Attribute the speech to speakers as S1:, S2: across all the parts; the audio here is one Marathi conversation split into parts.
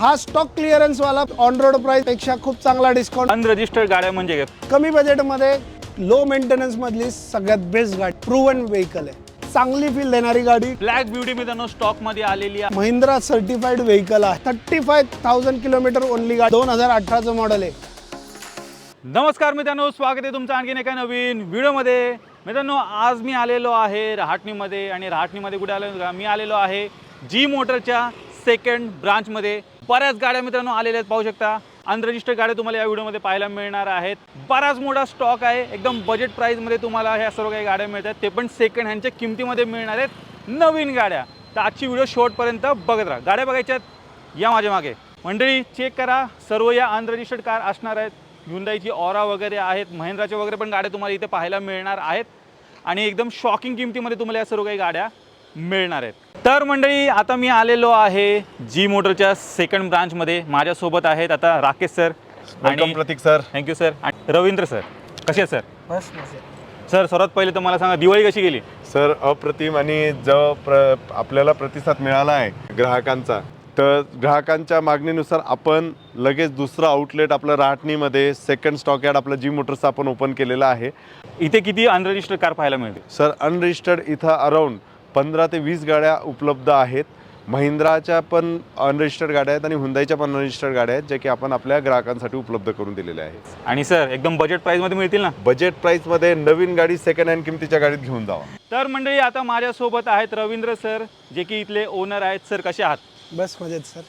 S1: हा स्टॉक क्लिअरन्स वाला ऑन रोड प्राइसपेक्षा खूप चांगला डिस्काउंट
S2: अनरजिस्टर्ड गाड्या म्हणजे काय
S1: कमी बजेटमध्ये लो मेंटेनन्स मधली सगळ्यात बेस्ट गाडी प्रूवन व्हेकल आहे. चांगली फील देणारी गाडी.
S2: ब्लॅक ब्युटी मित्रांनो स्टॉकमध्ये आलेली आहे.
S1: महिंद्रा सर्टिफाईड व्हेकल आहे. Thirty five thousand kilometre only गाडी. दोन हजार अठराचं मॉडेल आहे.
S2: नमस्कार मित्रांनो स्वागत आहे तुमचं आणखीन एका नवीन व्हिडिओमध्ये. मित्रांनो आज मी आलेलो आहे रहाटणीमध्ये आणि रहाटणीमध्ये कुठे आलो? का मी आलेलो आहे जी मोटरच्या सेकंड ब्रांचमध्ये बऱ्याच गाड्या मित्रांनो आलेल्या आहेत पाहू शकता. अनरजिस्टर्ड गाड्या तुम्हाला या व्हिडिओमध्ये पाहायला मिळणार आहेत. बराच मोठा स्टॉक आहे. एकदम बजेट प्राईजमध्ये तुम्हाला ह्या सर्व काही गाड्या मिळतात. ते पण सेकंड हँडच्या किमतीमध्ये मिळणार आहेत. नवीन गाड्या. तर आजची व्हिडिओ शेवटपर्यंत बघत राहा. गाड्या बघायच्यात या माझ्या मागे. मंडळी चेक करा. सर्व या अनरजिस्टर्ड कार असणार आहेत. हुंदाईची ऑरा वगैरे आहेत. महिंद्राच्या वगैरे पण गाड्या तुम्हाला इथे पाहायला मिळणार आहेत. आणि एकदम शॉकिंग किमतीमध्ये तुम्हाला या सर्व काही गाड्या मिळणार आहेत. तर मंडळी आता मी आलेलो आहे जी मोटरच्या सेकंड ब्रांचमध्ये माझ्यासोबत आहेत आता Rakesh sir
S3: welcome Prateek sir.
S2: Thank you sir आणि रवींद्र सर. कसे आहेत सर
S1: बस
S2: सर सर्वात पहिले तर मला सांगा दिवाळी कशी गेली?
S3: सर अप्रतिम आणि जो प्र आपल्याला प्रतिसाद मिळाला आहे ग्राहकांचा. तर ग्राहकांच्या मागणीनुसार आपण लगेच दुसरं आउटलेट आपलं राहटणीमध्ये सेकंड स्टॉक यार्ड आपलं जी मोटर्सचं आपण ओपन केलेलं आहे.
S2: इथे किती अनरजिस्टर्ड कार पाहायला मिळते
S3: सर अनरजिस्टर्ड इथं अराऊंड पंधरा ते वीस गाड्या उपलब्ध आहेत. महिंद्राच्या पण अनरजिस्टर्ड गाड्या आहेत आणि हुंदाईच्या पण अनरजिस्टर्ड गाड्या आहेत ज्या की आपण आपल्या ग्राहकांसाठी उपलब्ध करून दिलेल्या आहेत.
S2: आणि सर एकदम बजेट प्राईजमध्ये मिळतील ना?
S3: बजेट प्राईसमध्ये नवीन गाडी सेकंड हँड किमतीच्या गाडीत घेऊन जावा.
S2: तर मंडळी आता माझ्यासोबत आहेत रवींद्र सर जे की इथले ओनर आहेत. सर कसे आहात?
S1: बस मजेत सर.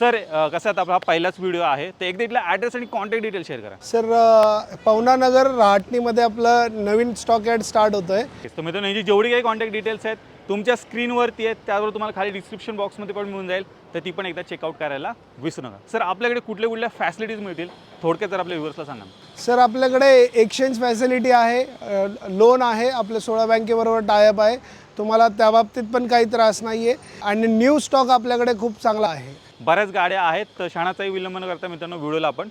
S2: सर अ, कसं आता आपला हा पहिलाच व्हिडिओ आहे. तर एकदा इथला ॲड्रेस आणि कॉन्टॅक्ट डिटेल शेअर करा.
S1: सर अ, पवना नगर रहाटणीमध्ये आपलं नवीन स्टॉक यार्ड स्टार्ट होतोय.
S2: तर मित्रांनो यांची जेवढी काही कॉन्टॅक्ट डिटेल्स आहेत तुमच्या स्क्रीनवरती आहेत त्यावर तुम्हाला खाली डिस्क्रिप्शन बॉक्समध्ये पण मिळून जाईल. तर ती पण एकदा चेकआउट करायला विसरू नका. सर आपल्याकडे कुठल्या कुठल्या फॅसिलिटीज मिळतील? थोडक्यात जर आपल्या व्ह्युअर्सला सांगा.
S1: सर आपल्याकडे एक्सचेंज फॅसिलिटी आहे लोन आहे आपल्या सोळा बँकेबरोबर टायअप आहे. तुम्हाला त्या बाबतीत पण काही त्रास नाही आहे आणि न्यू स्टॉक आपल्याकडे खूप चांगला आहे.
S2: बऱ्याच गाड्या आहेत तर क्षणाचाही विलंब न करता मित्रांनो व्हिडिओला आपण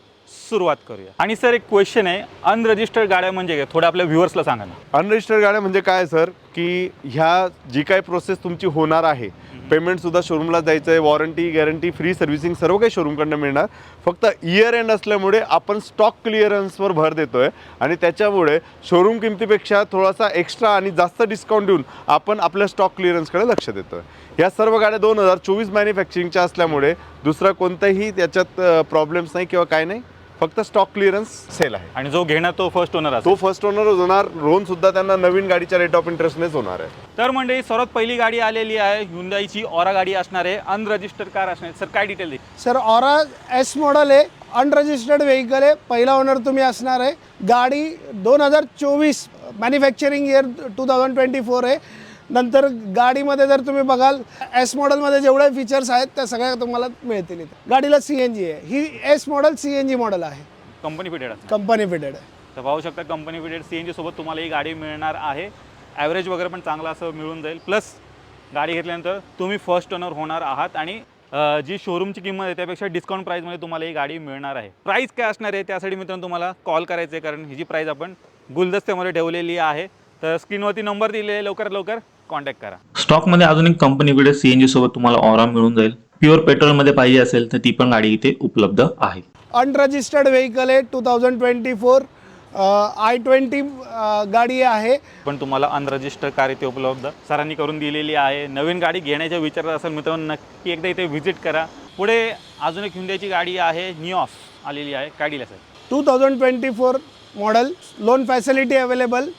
S2: सुरुवात करूया. आणि सर एक क्वेश्चन आहे. अनरजिस्टर्ड गाड्या म्हणजे काय? थोडं आपल्या व्ह्युअर्सला सांगा ना.
S3: अनरजिस्टर्ड गाड्या म्हणजे काय सर? की ह्या जी काय प्रोसेस तुमची होणार आहे पेमेंट सुद्धा शोरूमला जायचं आहे वॉरंटी गॅरंटी फ्री सर्व्हिसिंग सर्व काही शोरूमकडनं मिळणार. फक्त इयर एंड असल्यामुळे आपण स्टॉक क्लिअरन्सवर भर देतोय आणि त्याच्यामुळे शोरूम किमतीपेक्षा थोडासा एक्स्ट्रा आणि जास्त डिस्काउंट देऊन आपण आपल्या स्टॉक क्लिअरन्सकडे लक्ष देतोय. या सर्व गाड्या दोन हजार चोवीस मॅन्युफॅक्चरिंगच्या असल्यामुळे दुसरा कोणताही त्याच्यात प्रॉब्लेम्स नाही किंवा काय नाही? फक्त स्टॉक क्लिअरन्स सेल आहे.
S2: आणि जो घेणार तो फर्स्ट ओनर असतो
S3: तो फर्स्ट ओनर होणार लोन सुद्धा त्यांना नवीन गाडीच्या रेट ऑफ इंटरेस्टनेच होणार आहे.
S2: तर मंडळी सर्वात पहिली गाडी आलेली आहे हुंदाईची ऑरा गाडी असणार आहे अनरजिस्टर्ड कार असणार आहे. सर काय डिटेल दे
S1: सर ऑरा एस मॉडल आहे अनरजिस्टर्ड व्हेकल आहे पहिला ओनर तुम्ही असणार आहे. गाडी दोन हजार चोवीस manufacturing year two thousand twenty four आहे. नंतर गाडीमध्ये जर तुम्ही बघाल एस मॉडेलमध्ये जेवढे फीचर्स आहेत त्या सगळ्या तुम्हाला मिळतील इथे. गाडीला सी एन जी आहे. ही S model C N G model आहे.
S2: कंपनी फिटेड असणार.
S1: कंपनी फिटेड आहे.
S2: तर पाहू शकता company fitted C N G सोबत तुम्हाला ही गाडी मिळणार आहे. ॲव्हरेज वगैरे पण चांगलं असं मिळून जाईल. प्लस गाडी घेतल्यानंतर तुम्ही फर्स्ट ओनर होणार आहात आणि अ, जी शोरूमची किंमत आहे त्यापेक्षा डिस्काउंट प्राईजमध्ये तुम्हाला ही गाडी मिळणार आहे. प्राईस काय असणार आहे त्यासाठी मित्रांनो तुम्हाला कॉल करायचं आहे कारण ही जी प्राईस आपण गुलदस्त्यामध्ये ठेवलेली आहे. तर स्क्रीनवरती नंबर दिलेले आहे लवकरात लवकर. कॉन्टॅक्ट करा.
S4: स्टॉकमध्ये अजून एक कंपनीकडे सीएनजी सोबत तुम्हाला ऑरा मिळून जाईल. प्युअर पेट्रोलमध्ये पाहिजे असेल तर ती पण गाडी इथे उपलब्ध आहे.
S1: अनरजिस्टर्ड व्हेकल आहे two thousand twenty four i twenty गाडी आहे.
S2: पण तुम्हाला अनरजिस्टर कार इथे उपलब्ध. सरांनी करून दिलेली आहे. नवीन गाडी घेण्याच्या विचारात असेल मित्रांनो नक्की एकदा इथे व्हिजिट करा. पुढे अजून एक हुंड्याची गाडी आहे निऑस आलेली आहे. काय deal sir
S1: two thousand twenty four model loan facility available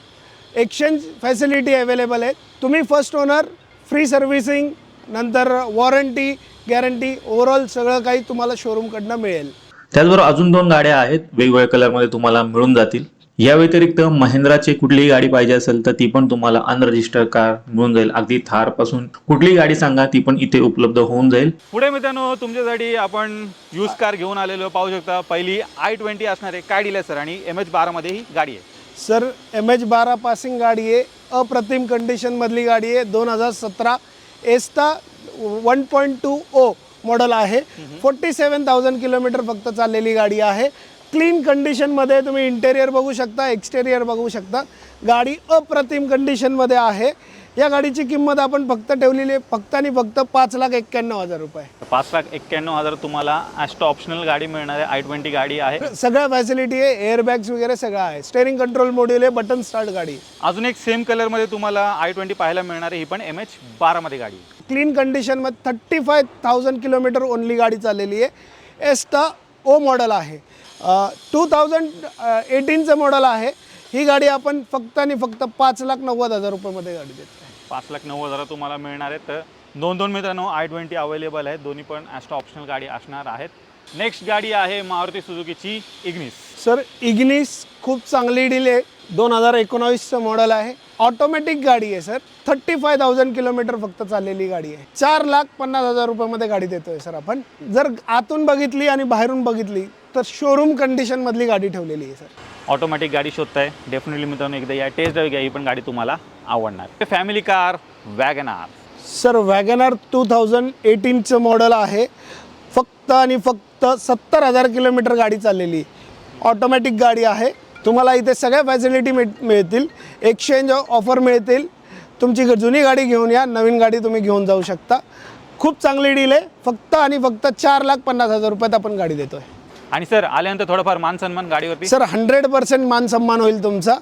S1: exchange facility available आहे तुम्ही फर्स्ट ओनर फ्री सर्व्हिसिंग नंतर वॉरंटी गॅरंटी ओव्हरऑल सगळं काही तुम्हाला शोरूमकडनं मिळेल.
S4: त्याचबरोबर अजून दोन गाड्या आहेत वेगवेगळ्या कलरमध्ये तुम्हाला मिळून जातील. या व्यतिरिक्त महिंद्राची कुठलीही गाडी पाहिजे असेल तर ती पण तुम्हाला अनरजिस्टर्ड कार मिळून जाईल. अगदी थारपासून कुठलीही गाडी सांगा ती पण इथे उपलब्ध होऊन जाईल.
S2: पुढे मित्रांनो तुमच्यासाठी आपण यूज कार घेऊन आलेलो. पाहू शकता पहिली आय ट्वेंटी असणार आहे काय डील आहे सर आणि एम एच बारामध्ये ही गाडी आहे.
S1: सर एम एच बारा पासिंग गाडी आहे अप्रतिम कंडिशनमधली गाडी आहे दोन हजार सतरा. Asta one point two O model आहे. फोर्टी सेवन थाउजंड किलोमीटर फक्त चाललेली गाडी आहे. क्लीन कंडिशनमध्ये तुम्ही इंटेरियर बघू शकता एक्सटेरियर बघू शकता. गाडी अप्रतिम कंडिशनमध्ये आहे. या गाडीची किंमत आपण फक्त ठेवलेली आहे. फक्त आणि फक्त पाच लाख एक्क्याण्णव हजार रुपये.
S2: पाच लाख एक्क्याण्णव हजार तुम्हाला ॲस्टो ऑप्शनल गाडी मिळणार आहे. आय ट्वेंटी गाडी आहे.
S1: सगळ्या फॅसिलिटी आहे एअरबॅग्स वगैरे सगळं आहे. स्टेअरिंग कंट्रोल मॉड्यूल आहे बटन स्टार्ट गाडी
S2: अजून एक सेम कलरमध्ये तुम्हाला आय ट्वेंटी पाहायला मिळणार आहे. ही पण एम एच बारामध्ये गाडी आहे.
S1: क्लीन कंडिशनमध्ये thirty five thousand kilometre only गाडी चाललेली आहे. एस्टा ओ मॉडल आहे. टू थाउजंड एटीनचं मॉडल आहे. ही गाडी आपण फक्त आणि फक्त पाच लाख नव्वद हजार रुपयामध्ये गाडी देतो
S2: पाच लाख नव्वद हजार तुम्हाला मिळणार आहेत. तर दोन दोन मित्रांनो आय ट्वेंटी अवेलेबल आहेत. दोन्ही पण ॲस्ट्रा ऑप्शनल गाडी असणार आहेत. नेक्स्ट गाडी आहे मारुती सुझुकीची इग्निस
S1: सर इग्निस खूप चांगली डील आहे. दोन हजार एकोणावीसचं मॉडेल आहे. ऑटोमॅटिक गाडी आहे sir thirty five thousand kilometre फक्त चाललेली गाडी आहे. चार लाख पन्नास हजार रुपयामध्ये गाडी देतोय सर आपण. जर आतून बघितली आणि बाहेरून बघितली तर शोरूम कंडिशनमधली गाडी ठेवलेली आहे सर
S2: ऑटोमॅटिक गाडी शोधताय. डेफिनेटली मित्रांनो एकदा या टेस्ट ड्राईव्ह घ्या ही पण गाडी तुम्हाला आवडणार. Family car Wagon R
S1: sir Wagon R two thousand एटीनचं model आहे. फक्त आणि फक्त सत्तर हजार किलोमीटर गाडी चाललेली. ऑटोमॅटिक गाडी आहे. तुम्हाला इथे सगळ्या फॅसिलिटी मिळ मिळतील. एक्सचेंज ऑफर मिळतील. तुमची ग- जुनी गाडी घेऊन या. नवीन गाडी तुम्ही घेऊन जाऊ शकता. खूप चांगली डील आहे. फक्त आणि फक्त चार लाख पन्नास हजार रुपयात आपण गाडी देतो आहे
S2: आणि सर आल्यानंतर थोडंफार मान सन्मान गाडीवरती?
S1: सर हंड्रेड पर्सेंट मान सन्मान होईल तुमचा.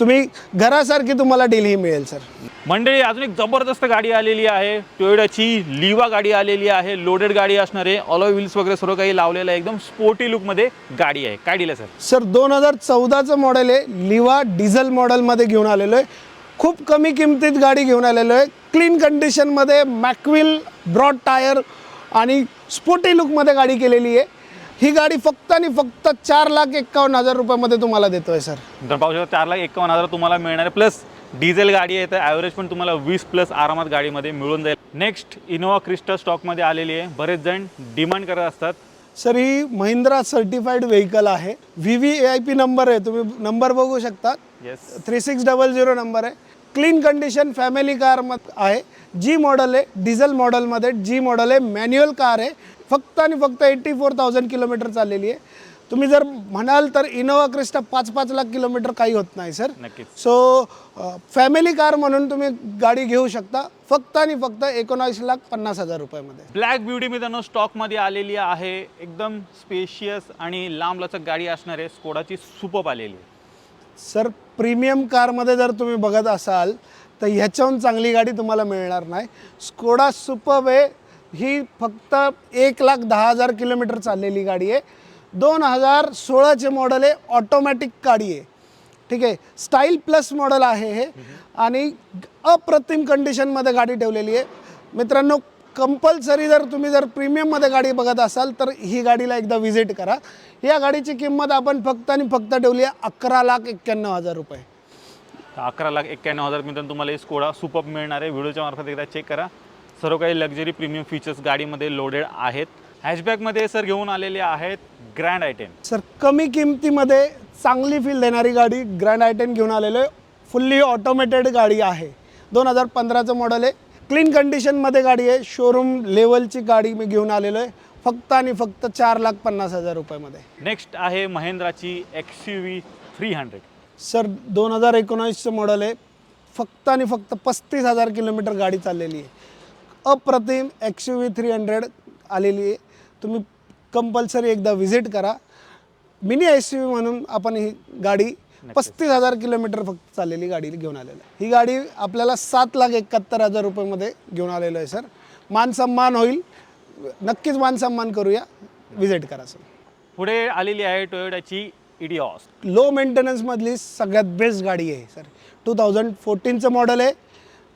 S1: तुम्ही घरासारखी तुम्हाला डील मिळेल सर.
S2: मंडळी अजून एक जबरदस्त गाडी आलेली आहे. टोयोडाची लिवा गाडी आलेली आहे. लोडेड गाडी असणार आहे ऑलो व्हील्स वगैरे सर्व काही लावलेलं आहे. एकदम स्पोर्टी लुकमध्ये गाडी आहे. काय दिलं सर?
S1: सर दोन हजार चौदाचं मॉडेल आहे. लिवा डिझेल मॉडेलमध्ये घेऊन आलेलो आहे. खूप कमी किमतीत गाडी घेऊन आलेलो आहे. क्लीन कंडिशनमध्ये मॅकविल ब्रॉड टायर आणि स्पोर्टी लुकमध्ये गाडी केलेली आहे. ही गाडी फक्त आणि फक्त चार लाख एक्कावन्न हजार रुपयामध्ये तुम्हाला देतो आहे सर.
S2: तर पाहू शकता चार लाख एकावन्न हजार तुम्हाला मिळणार आहे. प्लस डिझेल गाडी आहे तर ॲव्हरेज पण तुम्हाला वीस प्लस आरामात गाडीमध्ये मिळून जाईल. नेक्स्ट इनोवा क्रिस्टा स्टॉकमध्ये आलेली आहे. बरेच जण डिमांड करत असतात.
S1: सर ही महिंद्रा सर्टिफाईड व्हेकल आहे. V V A I P number आहे. तुम्ही नंबर बघू शकता.
S2: Yes
S1: three six double zero number आहे. क्लीन कंडिशन फॅमिली कार मत आहे. जी मॉडल आहे डिझेल मॉडेलमध्ये जी मॉडल आहे मॅन्युअल कार आहे. फक्त आणि फक्त एट्टी फोर थाउजंड किलोमीटर चाललेली आहे. तुम्ही जर म्हणाल तर इनोवा क्रिस्टा पाच पाच लाख किलोमीटर काही होत नाही सर
S2: नक्कीच.
S1: सो फॅमिली कार म्हणून तुम्ही गाडी घेऊ शकता. फक्त आणि फक्त एकोणावीस लाख पन्नास हजार रुपयामध्ये.
S2: ब्लॅक ब्युटी मित्रांनो स्टॉकमध्ये आलेली आहे. एकदम स्पेशियस आणि लांब लचक गाडी असणार आहे. स्कोडाची सुपअप आलेली आहे.
S1: सर प्रीमियम कारमध्ये जर तुम्ही बघत असाल तर ह्याच्याहून चांगली गाडी तुम्हाला मिळणार नाही. स्कोडा सुपर आहे. ही फक्त एक लाख दहा हजार किलोमीटर चाललेली गाडी आहे. दोन हजार सोळाचे मॉडल आहे ऑटोमॅटिक गाडी आहे. ठीक आहे? स्टाईल प्लस मॉडल आहे हे. आणि अप्रतिम कंडिशनमध्ये गाडी ठेवलेली आहे. मित्रांनो कंपल्सरी जर तुम्ही जर प्रीमियममध्ये गाडी बघत असाल तर ही गाडीला एकदा व्हिजिट करा. या गाडीची किंमत आपण फक्त आणि फक्त ठेवली आहे अकरा लाख एक्क्याण्णव हजार रुपये.
S2: अकरा लाख एक्क्याण्णव हजार मित्रांनो तुम्हाला ही स्कोडा सुपअप मिळणार आहे. व्हिडिओच्या मार्फत एकदा चेक करा. सर्व काही लक्झरी प्रीमियम फीचर्स गाडीमध्ये लोडेड आहेत. हॅशबॅकमध्ये सर घेऊन आलेले आहेत ग्रँड आयटेन
S1: सर कमी किमतीमध्ये चांगली फील देणारी गाडी ग्रँड आयटेन घेऊन आलेलो आहे. फुल्ली ऑटोमेटेड गाडी आहे. दोन हजार पंधराचं मॉडेल आहे. क्लीन कंडिशनमध्ये गाडी आहे. शोरूम लेवलची गाडी मी घेऊन आलेलो आहे. फक्त आणि फक्त चार लाख पन्नास हजार रुपयामध्ये.
S2: नेक्स्ट आहे महिंद्राची X U V three hundred
S1: sir दोन हजार एकोणावीसचं मॉडेल आहे. फक्त आणि फक्त पस्तीस हजार किलोमीटर गाडी चाललेली आहे. अप्रतिम X U V three hundred आलेली आहे. तुम्ही कंपल्सरी एकदा व्हिजिट करा. मिनी एस यू व्ही म्हणून आपण ही गाडी पस्तीस हजार किलोमीटर फक्त चाललेली गाडी घेऊन आलेलं आहे. ही गाडी आपल्याला सात लाख एकाहत्तर हजार रुपयामध्ये घेऊन आलेलो आहे सर मान सन्मान होईल. नक्कीच मान सन्मान करूया. व्हिजिट करा सर
S2: पुढे आलेली आहे टोयोटाची इडिऑस
S1: लो मेंटेनन्समधली सगळ्यात बेस्ट गाडी आहे सर टू थाउजंड फोर्टीनचं मॉडेल आहे.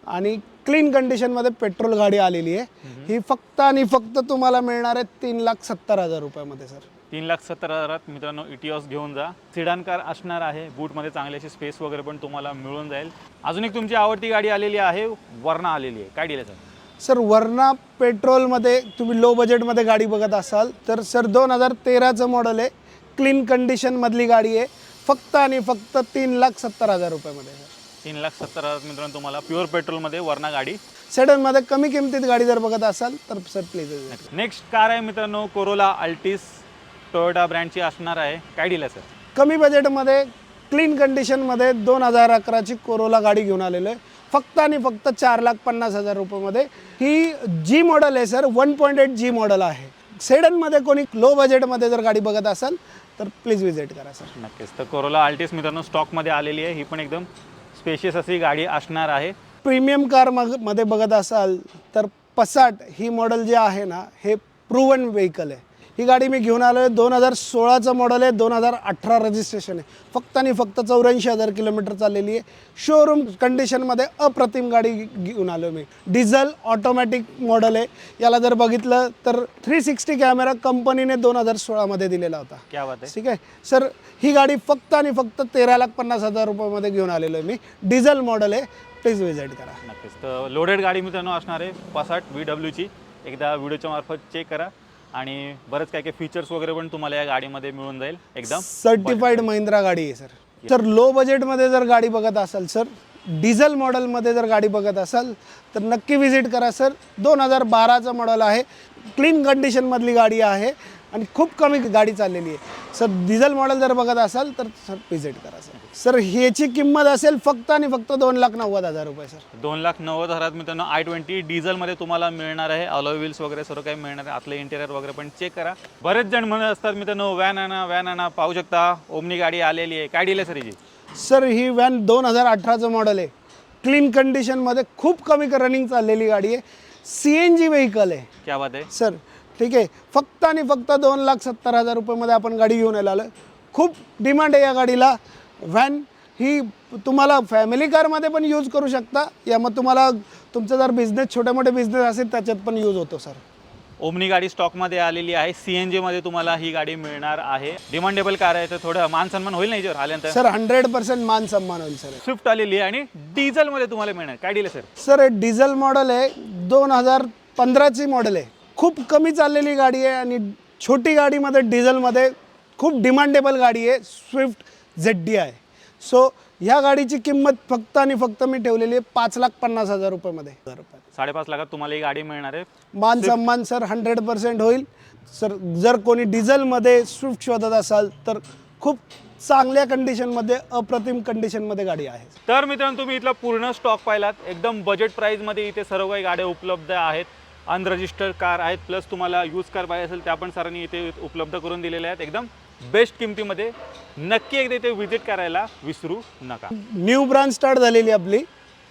S1: आणि क्लीन कंडिशनमध्ये पेट्रोल गाडी आलेली आहे. ही फक्त आणि फक्त तुम्हाला मिळणार आहे तीन लाख सत्तर हजार रुपयामध्ये सर.
S2: तीन लाख सत्तर हजारात मित्रांनो इटिऑस घेऊन जा. सिडान कार असणार आहे बूटमध्ये चांगली अशी स्पेस वगैरे पण तुम्हाला मिळून जाईल. अजून एक तुमची आवडती गाडी आलेली आहे वरणा आलेली आहे. काय दिलं सर?
S1: सर वरना पेट्रोलमध्ये तुम्ही लो बजेटमध्ये गाडी बघत असाल तर सर दोन हजार तेराचं मॉडेल आहे. क्लीन कंडिशनमधली गाडी आहे. फक्त आणि फक्त तीन लाख सत्तर हजार रुपयामध्ये सर.
S2: तीन लाख सत्तर हजार मित्रांनो तुम्हाला प्युअर पेट्रोलमध्ये वरणा गाडी.
S1: सेडनमध्ये कमी किमतीत गाडी जर बघत असाल तर सर प्लीज
S2: नेक्स्ट कार आहे मित्रांनो कोरोला अल्टिस टोयोटा ब्रँडची असणार आहे. काय दिलं सर
S1: कमी बजेटमध्ये क्लीन कंडिशनमध्ये दोन हजार अकराची कोरोला गाडी घेऊन आलेलो आहे. फक्त आणि फक्त चार लाख पन्नास हजार रुपयामध्ये. ही जी मॉडेल आहे sir one point eight G model आहे. सेडनमध्ये कोणी लो बजेटमध्ये जर गाडी बघत असाल तर प्लीज विजिट करा सर
S2: नक्कीच. तर कोरोला आल्टिस मित्रांनो स्टॉकमध्ये आलेली आहे. ही पण एकदम स्पेशियस अशी गाडी असणार आहे.
S1: प्रीमियम कार मग मध्ये बघत असाल तर पसाट ही मॉडेल जे आहे ना हे प्रूवन व्हेकल आहे. ही गाडी मी घेऊन आलो आहे दोन हजार सोळाचं मॉडेल आहे दोन हजार अठरा रजिस्ट्रेशन आहे. फक्त आणि फक्त चौऱ्याऐंशी हजार किलोमीटर चाललेली आहे. शोरूम कंडिशनमध्ये अप्रतिम गाडी घेऊन आलो मी. डिझेल ऑटोमॅटिक मॉडेल आहे. याला जर बघितलं तर थ्री सिक्स्टी कॅमेरा कंपनीने दोन हजार सोळामध्ये दिलेला होता.
S2: क्या बात आहे.
S1: ठीक आहे? सर ही गाडी फक्त आणि फक्त तेरा लाख पन्नास हजार रुपयामध्ये घेऊन आलेलो आहे मी. डिझेल मॉडेल आहे. प्लीज विजिट करा.
S2: नक्कीच. तर लोडेड गाडी मित्रांनो असणार आहे. पसाट व्ही डब्ल्यूची एकदा व्हिडिओच्या मार्फत चेक करा. आणि बरेच काय काय फीचर्स वगैरे पण तुम्हाला या गाडीमध्ये मिळून जाईल. एकदम
S1: सर्टिफाईड महिंद्रा गाडी आहे सर तर लो बजेटमध्ये जर गाडी बघत असाल सर डिझेल मॉडेलमध्ये जर गाडी बघत असाल तर नक्की विजिट करा सर दोन हजार बाराचं मॉडेल आहे. क्लीन कंडिशनमधली गाडी आहे आणि खूप कमी गाडी चाललेली आहे. सर डिझेल मॉडेल जर बघत असाल तर सर विजिट करा सर सर ह्याची किंमत असेल फक्त आणि फक्त दोन लाख नव्वद हजार रुपये सर.
S2: दोन लाख नव्वद हजारात मित्रांनो आय ट्वेंटी डिझेलमध्ये तुम्हाला मिळणार आहे. अलॉय व्हील्स वगैरे सर्व काही मिळणार आहे. आतलं इंटेरियर वगैरे पण चेक करा. बरेच जण म्हणत असतात मित्रांनो व्हॅन आणा व्हॅन आणा. पाहू शकता ओमनी गाडी आलेली आहे. काय डील आहे सर हिची?
S1: सर ही व्हॅन दोन हजार अठराचं मॉडेल आहे. क्लीन कंडिशनमध्ये खूप कमी रनिंग चाललेली गाडी आहे. सी एन जी व्हेकल आहे.
S2: क्या बात आहे.
S1: सर ठीक आहे. फक्त आणि फक्त दोन लाख सत्तर हजार रुपयामध्ये आपण गाडी घेऊन यायला आलो खूप डिमांड आहे या गाडीला. व्हॅन ही तुम्हाला फॅमिली कारमध्ये पण यूज करू शकता. या मग तुम्हाला तुमचा जर बिझनेस छोटे मोठे बिझनेस असेल त्याच्यात पण यूज होतो सर
S2: ओमनी गाडी स्टॉकमध्ये आलेली आहे. सी एन जीमध्ये तुम्हाला ही गाडी मिळणार आहे. डिमांडेबल कार आहे तर थोडं मान सन्मान होईल नाही याच्यावर आल्यानंतर?
S1: सर हंड्रेड पर्सेंट मान सन्मान होईल सर
S2: स्विफ्ट आलेली आहे आणि डिझेलमध्ये तुम्हाला मिळणार. काय डील सर
S1: सर हे डिझेल मॉडेल आहे. दोन हजार पंधराची मॉडेल आहे. खूप कमी चाललेली गाडी आहे आणि छोटी गाडीमध्ये डिझेलमध्ये खूप डिमांडेबल गाडी आहे. स्विफ्ट झेड डी आहे. सो ह्या गाडीची किंमत फक्त आणि फक्त मी ठेवलेली आहे पाच लाख पन्नास हजार रुपयामध्ये. हजार रुपये
S2: साडेपाच लाखात तुम्हाला ही गाडी मिळणार आहे.
S1: मान सन्मान सर हंड्रेड पर्सेंट होईल. सर जर कोणी डिझेलमध्ये स्विफ्ट शोधत असाल तर खूप चांगल्या कंडिशनमध्ये अप्रतिम कंडिशनमध्ये गाडी आहे.
S2: तर मित्रांनो तुम्ही इथला पूर्ण स्टॉक पाहिलात. एकदम बजेट प्राईजमध्ये इथे सर्व काही गाड्या उपलब्ध आहेत. अनरजिस्टर्ड कार आहेत प्लस तुम्हाला यूज कार पाहिजे असेल त्या पण सरांनी इथे उपलब्ध करून दिलेल्या आहेत. एकदम बेस्ट किमतीमध्ये नक्की एकदा इथे व्हिजिट करायला विसरू नका.
S1: न्यू ब्रांच स्टार्ट झालेली आपली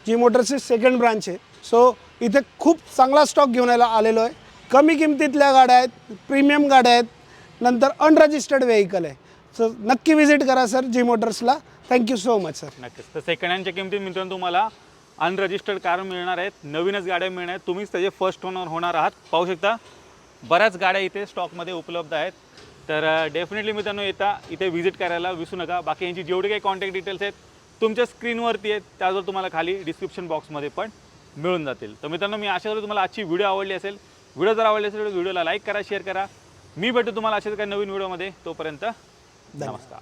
S1: जी मोटरची सेकंड ब्रांच आहे. सो इथे खूप चांगला स्टॉक घेऊन यायला आलेलो आहे. कमी किमतीतल्या गाड्या आहेत प्रीमियम गाड्या आहेत नंतर अनरजिस्टर्ड व्हेकल आहे. सो नक्की विजिट करा sir G मोटर्सला thank you so much sir
S2: नक्कीच. तर सेकंड हँडच्या किमतीत मित्रांनो तुम्हाला अनरजिस्टर्ड कार मिळणार आहेत. नवीनच गाड्या मिळणार आहेत. तुम्हीच त्याचे फर्स्ट ओनर होणार आहात. पाहू शकता बऱ्याच गाड्या इथे स्टॉकमध्ये उपलब्ध आहेत. तर डेफिनेटली मित्रांनो येता इथे व्हिजिट करायला विसरू नका. बाकी यांची जेवढी काही कॉन्टॅक्ट डिटेल्स आहेत तुमच्या स्क्रीनवरती आहेत त्यावर तुम्हाला खाली डिस्क्रिप्शन बॉक्समध्ये पण मिळून जातील. तर मित्रांनो मी आशा करतो तुम्हाला आजची व्हिडिओ आवडली असेल. व्हिडिओ जर आवडली असेल तर व्हिडिओला लाईक करा शेअर करा. मी भेटतो तुम्हाला अशाच काही नवीन व्हिडिओमध्ये तोपर्यंत नमस्कार.